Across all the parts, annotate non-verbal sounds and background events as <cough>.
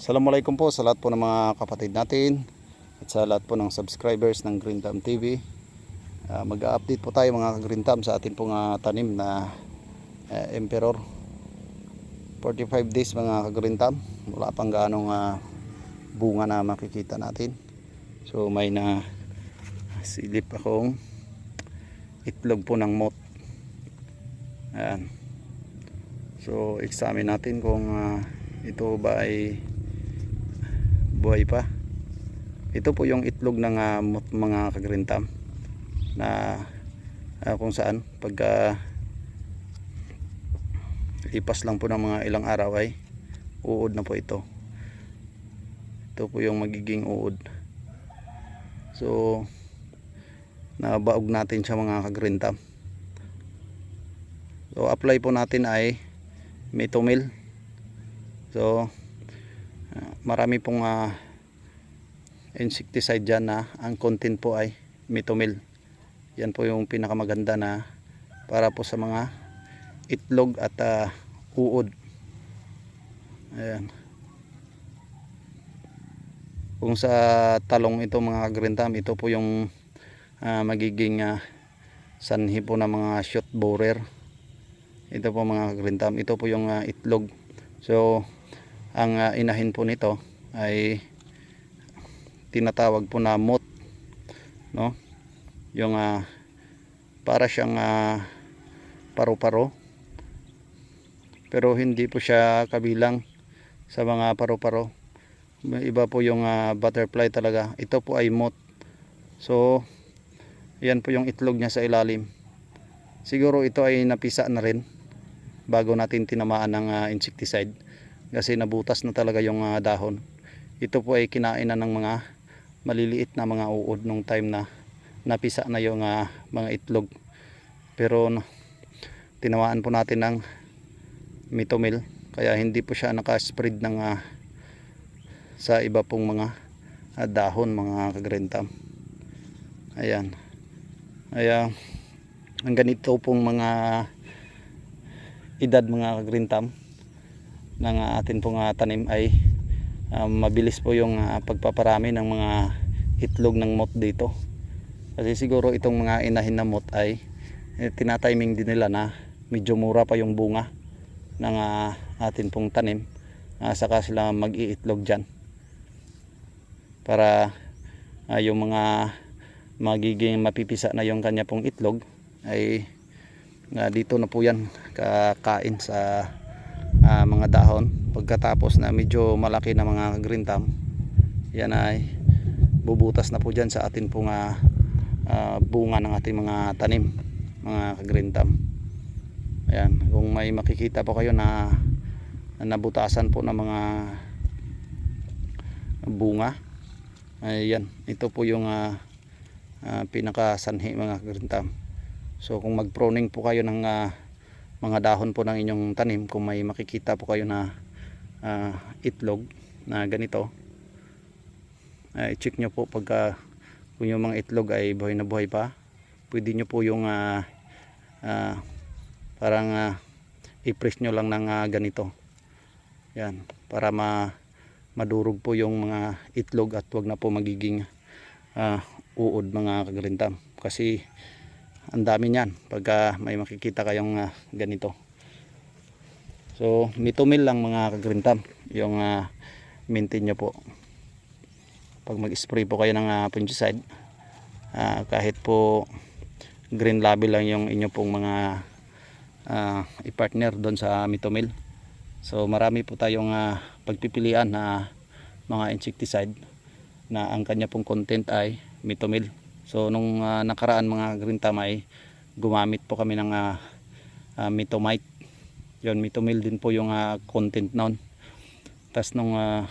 Assalamualaikum po sa lahat po ng mga kapatid natin at sa lahat po ng subscribers ng Green Thumb TV. Ah, Mag-update po tayo mga Green Thumb sa atin pong ah, tanim na ah, Emperor. 45 days mga Green Thumb. Wala pang ganong ah, bunga na makikita natin. So may na silip akong itlog po ng moth. Ayan. So examine natin kung ah, ito ba ay buhay pa. Ito po yung itlog ng moth, mga kagrintam na ah, kung saan pagka lipas lang po ng mga ilang araw ay uod na po ito. Ito po yung magiging uod. So nabaog natin siya mga kagrintam. So apply po natin ay metomil. So marami pong ah, insecticide dyan na ang content po ay metomil. Yan po yung pinakamaganda na para po sa mga itlog at ah, uod. Ayan. Kung sa talong ito mga grintam, ito po yung ah, magiging ah, sanhi po ng mga shot borer. Ito po mga grintam, ito po yung ah, itlog. So, ang ah, inahin po nito ay tinatawag po na moth no? Yung ah, para siyang ah, paru-paro. Pero hindi po siya kabilang sa mga paru-paro. Iba po yung ah, butterfly talaga. Ito po ay moth. So yan po yung itlog niya sa ilalim. Siguro ito ay napisa na rin bago natin tinamaan ng ah, insecticide kasi nabutas na talaga yung ah, dahon. Ito po ay kinain na ng mga maliliit na mga uod nung time na napisa na yung ah, mga itlog. Pero no, tinawaan po natin ng mitomil kaya hindi po siya nakaspread ng ah, sa iba pong mga ah, dahon mga kagrentam ayan. Ayan ang ganito pong mga edad mga kagrentam ng atin pong ah, tanim ay ah, mabilis po yung ah, pagpaparami ng mga itlog ng moth dito. Kasi siguro itong mga inahin na moth ay eh, tinatiming din nila na medyo mura pa yung bunga ng ah, atin pong tanim. Ah, saka sila mag-iitlog dyan. Para ah, yung mga magiging mapipisa na yung kanya pong itlog ay ah, dito na po yan kakain sa ah, mga dahon. Pagkatapos na medyo malaki na mga green thumb yan ay bubutas na po dyan sa atin pong ah, ah, bunga ng ating mga tanim mga green thumb. Ayan kung may makikita po kayo na, na nabutasan po ng mga bunga ayan ito po yung ah, ah, pinakasanhi mga green thumb. So kung mag pruning po kayo ng ah, mga dahon po ng inyong tanim kung may makikita po kayo na ah, itlog na ganito ay check nyo po pagka kung yung mga itlog ay buhay na buhay pa pwede nyo po yung ah, ah, parang ah, i-press nyo lang ng ah, ganito. Yan para ma madurog po yung mga itlog at wag na po magiging ah, uod mga kagrintam kasi ang dami niyan pagka may makikita kayong ah, ganito. So mitomil lang mga kagrintam yung uh, maintain nyo po. Pag mag spray po kayo ng uh, fungicide ah, kahit po green label lang yung inyo pong mga ah, i-partner doon sa mitomil so marami po tayong ah, pagpipilian na mga insecticide na ang kanya pong content ay mitomil so nung ah, nakaraan mga green tamay gumamit po kami ng ah, ah, mitomite. Yon mitomil din po yung ah, content noon tas nung ah,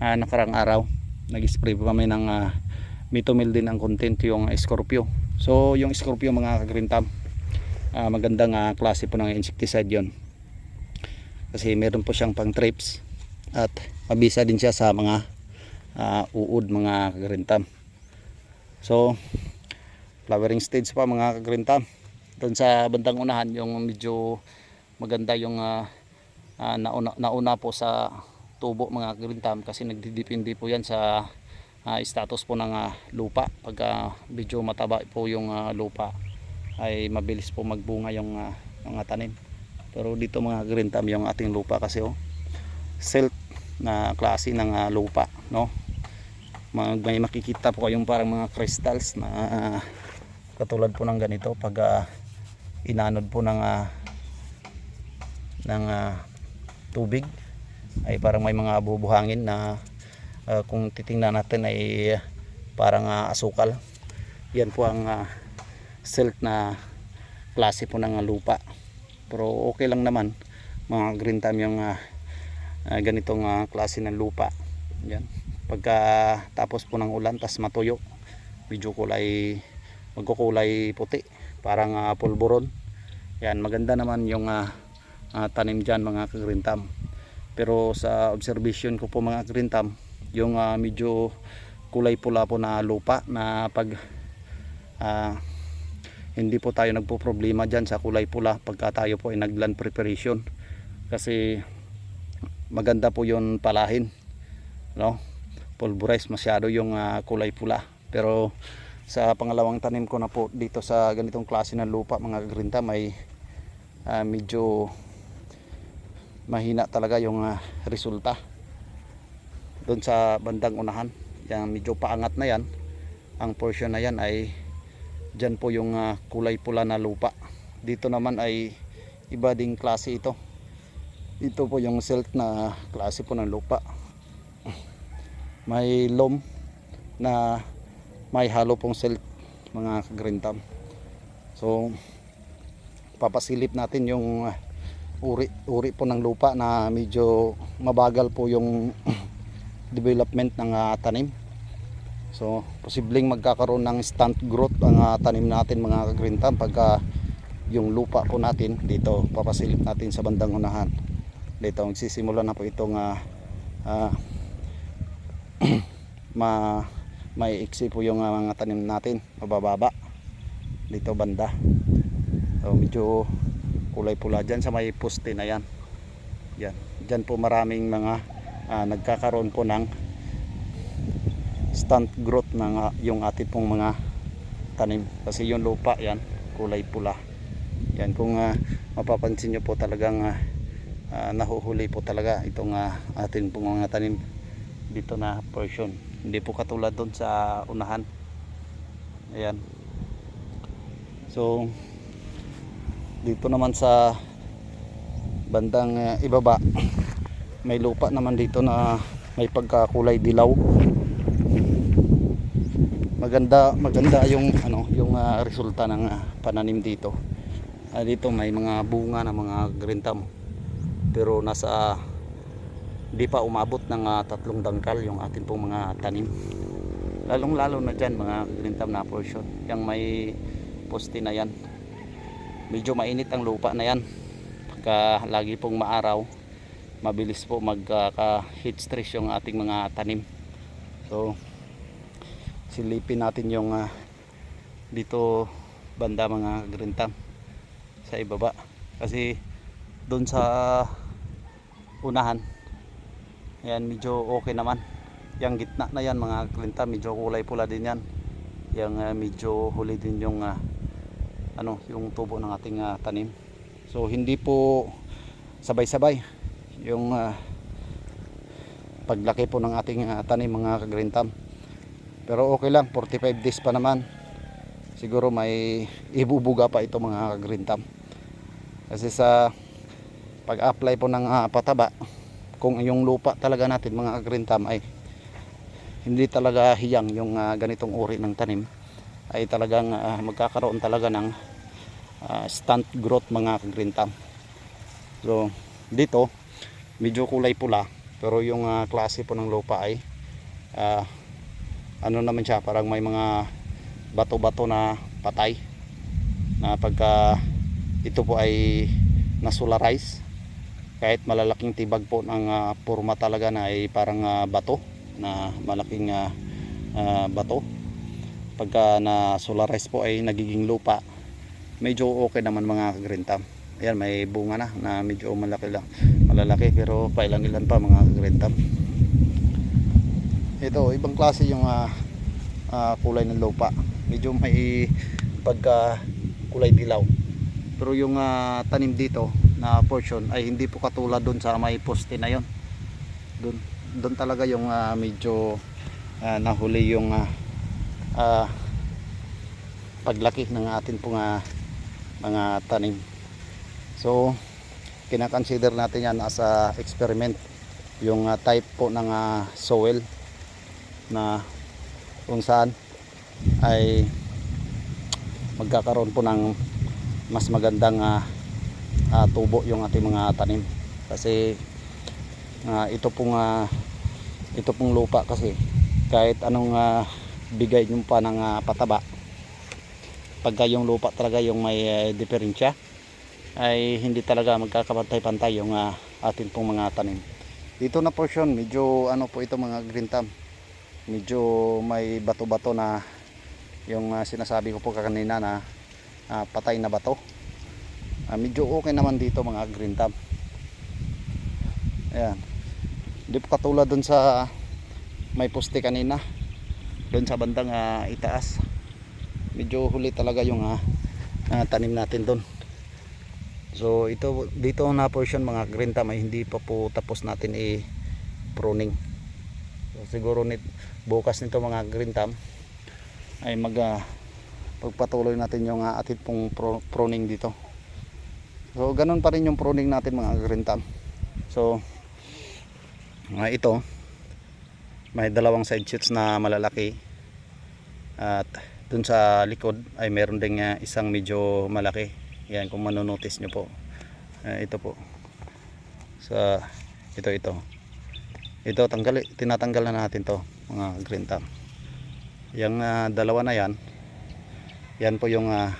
ah, nakarang araw nag-spray po kami ng ah, mitomil din ang content yung Scorpio. So yung Scorpio mga ka-green thumb ah, magandang ah, klase po ng insecticide yon kasi meron po siyang pang trips at mabisa din siya sa mga ah, uod mga ka-green thumb so flowering stage pa mga ka-green thumb doon sa bandang unahan yung medyo maganda yung ah, ah, nauna, nauna po sa tubo mga green thumb kasi nagdidepende po yan sa ah, status po ng ah, lupa. Pag ah, medyo mataba po yung ah, lupa ay mabilis po magbunga yung ah, mga tanim. Pero dito mga green thumb yung ating lupa kasi oh silt na klase ng ah, lupa no Mag, may makikita po kayong parang mga crystals na ah, katulad po ng ganito pag ah, inanod po ng ah, ng ah, tubig ay parang may mga bubuhangin na ah, kung titingnan natin ay parang ah, asukal. Yan po ang ah, silt na klase po ng lupa. Pero okay lang naman mga green thumb yung ah, ah, ganitong ah, klase ng lupa. Yan pagka tapos po ng ulan tas matuyo. Medyo kulay magkukulay puti. Parang ah, pulburon. Yan maganda naman yung ah, ah, tanim dyan mga green thumb pero sa observation ko po mga green thumb yung ah, medyo kulay pula po na lupa na pag ah, hindi po tayo nagpo-problema dyan sa kulay pula pagka tayo po ay nagland preparation. Kasi maganda po yun palahin no pulverize masyado yung ah, kulay pula. Pero sa pangalawang tanim ko na po dito sa ganitong klase ng lupa mga green thumb ay ah, medyo mahina talaga yung ah, resulta doon sa bandang unahan. Yan medyo paangat na yan. Ang portion na yan ay dyan po yung ah, kulay pula na lupa. Dito naman ay iba ding klase ito. Ito po yung silt na klase po ng lupa may loam na may halo pong silt mga green thumb so papasilip natin yung ah, uri, uri po ng lupa na medyo mabagal po yung <clears throat> development ng ah, tanim. So posibleng magkakaroon ng stunt growth ang ah, tanim natin mga green thumb pagka yung lupa po natin dito papasilip natin sa bandang unahan. Dito magsisimula na po itong ah, ah, <clears throat> ma may iksi po yung ah, mga tanim natin mabababa. Dito banda. So medyo kulay pula dyan sa may poste na yan. Yan. Dyan po maraming mga ah, nagkakaroon po ng stunt growth ng ah, yung ating pong mga tanim. Kasi yung lupa yan kulay pula. Yan kung ah, mapapansin nyo po talagang ah, nahuhuli po talaga itong ah, atin pong mga tanim dito na portion. Hindi po katulad doon sa unahan. Ayan. So dito naman sa bandang ah, ibaba may lupa naman dito na may pagkakulay dilaw. Maganda maganda yung ano yung ah, resulta ng ah, pananim dito. Ah, dito may mga bunga ng mga green thumb. Pero nasa di pa umabot ng ah, tatlong dangkal yung atin pong mga tanim. Lalong lalo na dyan mga green thumb na portion. Yung may poste na yan. Medyo mainit ang lupa na yan. Pagka lagi pong maaraw mabilis po magka heat stress yung ating mga tanim. So silipin natin yung ah, dito banda mga green thumb sa ibaba. Kasi doon sa unahan yan medyo okay naman. Yung gitna na yan mga thumb medyo kulay pula din yan. Yung ah, medyo huli din yung ah, ano yung tubo ng ating ah, tanim. So hindi po sabay-sabay yung ah, paglaki po ng ating ah, tanim mga thumb pero okay lang 45 days pa naman. Siguro may ibubuga pa ito mga thumb kasi sa pag-apply po ng ah, pataba kung yung lupa talaga natin mga thumb ay hindi talaga hiyang yung ah, ganitong uri ng tanim ay talagang ah, magkakaroon talaga ng ah, stunt growth mga thumb so dito medyo kulay pula pero yung ah, klase po ng lupa ay ah, ano naman siya parang may mga bato-bato na patay na pagka ito po ay nasolarize kahit malalaking tibag po ng ah, forma talaga na ay parang ah, bato na malaking ah, ah, bato. Pagka na solarize po ay nagiging lupa medyo okay naman mga green thumb ayan may bunga na na medyo malaki lang malalaki pero pailan-ilan pa mga kagrintam ito ibang klase yung ah, ah, kulay ng lupa. Medyo may pagka kulay dilaw. Pero yung ah, tanim dito na portion ay hindi po katulad doon sa may poste na yon doon doon talaga yung ah, medyo ah, nahuli yung ah, ah, paglaki ng atin pong ah, mga tanim. So kinakonsider natin yan as a experiment yung ah, type po ng ah, soil na kung saan ay magkakaroon po ng mas magandang ah, ah, tubo yung ating mga tanim. Kasi ah, ito pong ah, ito pong lupa kasi kahit anong ah, bigay nyo pa ng ah, pataba pagka yung lupa talaga yung may eh, diferensya ay hindi talaga magkakapantay-pantay yung ah, atin pong mga tanim. Dito na portion medyo ano po ito mga green thumb. Medyo may bato-bato na yung ah, sinasabi ko po kanina na ah, patay na bato Ah, medyo okay naman dito mga green thumb ayan. Hindi po katulad dun sa may poste kanina. Doon sa bandang ah, itaas. Medyo huli talaga yung ah, ah, tanim natin doon so ito dito na portion mga green thumb ay hindi pa po tapos natin i pruning so, siguro nit, bukas nito mga green thumb ay mag ah, pagpatuloy natin yung uh, atin pong pruning dito so ganun pa rin yung pruning natin mga thumb so ah, ito may dalawang side shoots na malalaki. At dun sa likod ay meron ding ah, isang medyo malaki. Yan kung manonotice nyo po. Ah, ito po. Sa ito ito. Ito tanggal tinatanggal na natin to mga green thumb yung ah, dalawa na yan yan po yung ah,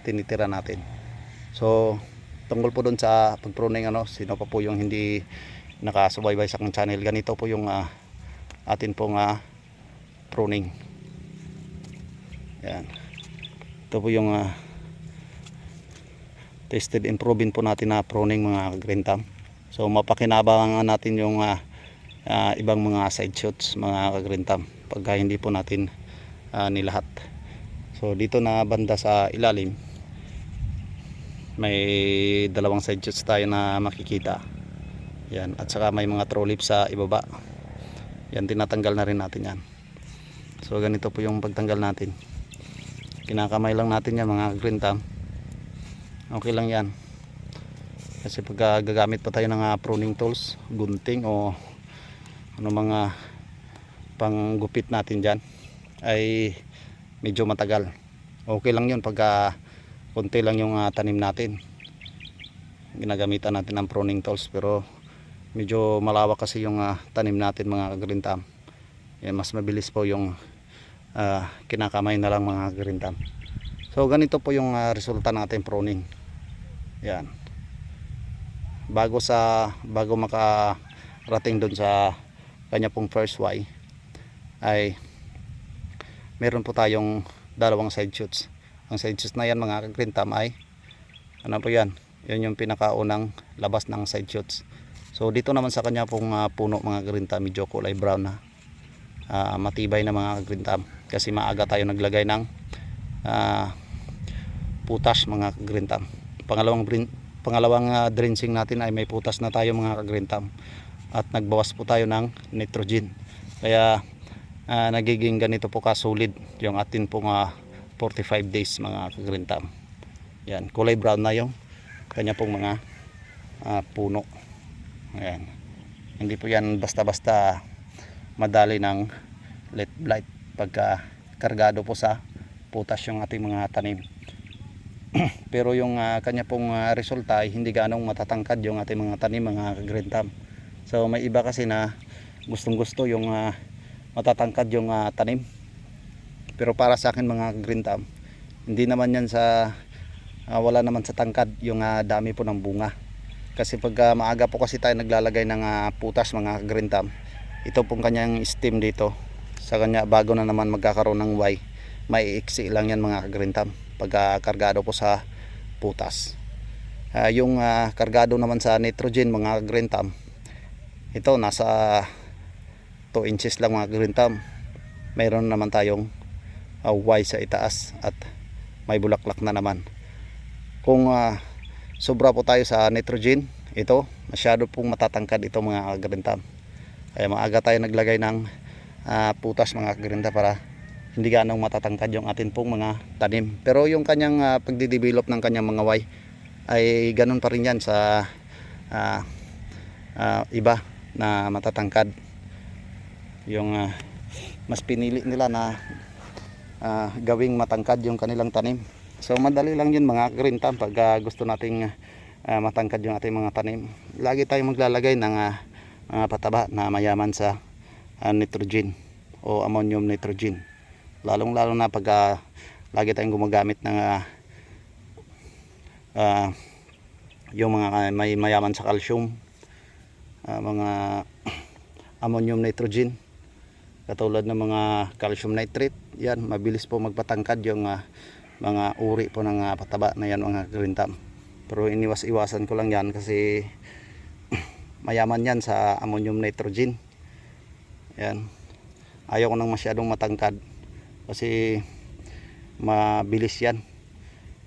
tinitira natin. So tungkol po dun sa pagpruning ano sino pa po yung hindi nakasubaybay sa aking channel. Ganito po yung ah, atin pong ah, pruning. Yan ito po yung ah, tested and proven po natin na pruning mga green thumb. So mapakinabangan natin yung ah, ah, ibang mga side shoots mga green thumb pagka hindi po natin ah, nilahat. So dito na banda sa ilalim may dalawang side shoots tayo na makikita. Yan at saka may mga leaf sa ibaba. Yan tinatanggal na rin natin yan. So ganito po yung pagtanggal natin. Kinakamay lang natin yan mga green thumb. Okay lang yan. Kasi pag gagamit pa tayo ng ah, pruning tools gunting o ano mga panggupit natin dyan ay medyo matagal. Okay lang yun pagka konti lang yung ah, tanim natin. Ginagamitan natin ng pruning tools pero medyo malawak kasi yung ah, tanim natin mga thumb yan, mas mabilis po yung ah, kinakamay na lang mga thumb so ganito po yung ah, resulta natin pruning. Yan. Bago sa bago makarating doon sa kanya pong first Y ay meron po tayong dalawang side shoots ang side shoots na yan mga green thumb ay ano po yan? Yan yung pinakaunang labas ng side shoots. So dito naman sa kanya pong ah, puno mga green thumb medyo kulay brown na Ah, matibay na mga green thumb. Kasi maaga tayo naglagay ng ah, putas mga green thumb. Pangalawang pangalawang ah, drenching natin ay may putas na tayo mga green thumb. At nagbawas po tayo ng nitrogen. Kaya ah, nagiging ganito po kasulid yung atin pong ah, 45 days mga green thumb yan kulay brown na yung kanya pong mga ah, puno. Ayan. Hindi po yan basta basta madali ng let blight pagka kargado po sa putas yung ating mga tanim. <clears throat> Pero yung ah, kanya pong ah, resulta ay hindi ganong matatangkad yung ating mga tanim mga green thumb so may iba kasi na gustong gusto yung ah, matatangkad yung ah, tanim pero para sa akin mga green thumb hindi naman yan sa ah, wala naman sa tangkad yung ah, dami po ng bunga. Kasi pag ah, maaga po kasi tayo naglalagay ng ah, putas mga green thumb ito pong kanyang stem dito sa kanya bago na naman magkakaroon ng Y may iksi lang yan mga green thumb pagka kargado po sa putas. Ah, yung ah, kargado naman sa nitrogen mga green thumb ito nasa 2 inches lang mga green thumb. Mayroon naman tayong uh, Y sa itaas at may bulaklak na naman. Kung ah, sobra po tayo sa nitrogen ito masyado pong matatangkad ito mga thumb kaya maaga tayo naglagay ng ah, putas mga thumb para hindi ganong matatangkad yung atin pong mga tanim. Pero yung kanyang ah, pagdidevelop ng kanyang mga Y ay ganun pa rin yan sa ah, ah, iba na matatangkad. Yung ah, mas pinili nila na ah, gawing matangkad yung kanilang tanim. So madali lang yun mga green thumb pag ah, gusto nating ah, matangkad yung ating mga tanim. Lagi tayong maglalagay ng ah, mga pataba na mayaman sa ah, nitrogen o ammonium nitrogen. Lalong lalo na pag ah, lagi tayong gumagamit ng ah, ah, yung mga ah, may mayaman sa calcium ah, mga <clears throat> ammonium nitrogen katulad ng mga calcium nitrate yan mabilis po magpatangkad yung ah, mga uri po ng ah, pataba na yan mga green thumb pero iniwas-iwasan ko lang yan kasi <clears throat> mayaman yan sa ammonium nitrogen. Yan. Ayaw ko nang masyadong matangkad kasi mabilis yan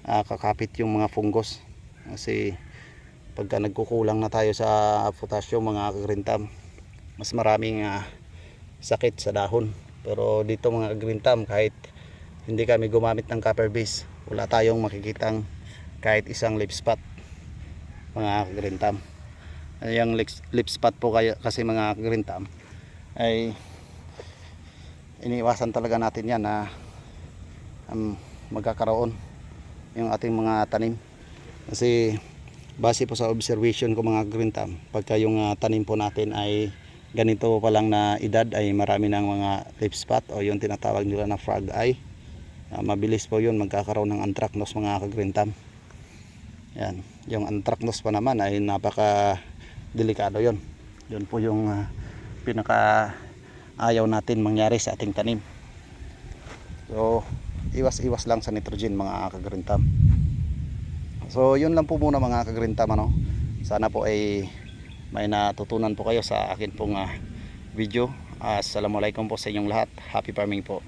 ah, kakapit yung mga fungus. Kasi pagka nagkukulang na tayo sa potassium mga thumb mas maraming ah, sakit sa dahon pero dito mga green thumb kahit hindi kami gumamit ng copper base wala tayong makikitang kahit isang leaf spot mga green thumb yung leaf spot po kaya, kasi mga green thumb ay iniiwasan talaga natin yan na um, magkakaroon yung ating mga tanim. Kasi base po sa observation ko mga green thumb pagka yung ah, tanim po natin ay ganito pa lang na edad ay marami ng mga leaf spot o yung tinatawag nila na frog eye. Ah, mabilis po yun magkakaroon ng anthracnose mga ka-green thumb yan yung anthracnose pa naman ay napaka delikado yon yun po yung ah, pinaka ayaw natin mangyari sa ating tanim. So iwas iwas lang sa nitrogen mga ka-green thumb So yun lang po muna mga ka-green thumb ano. Sana po ay may natutunan po kayo sa akin pong ah, video. Assalamualaikum po sa inyong lahat. Happy farming po.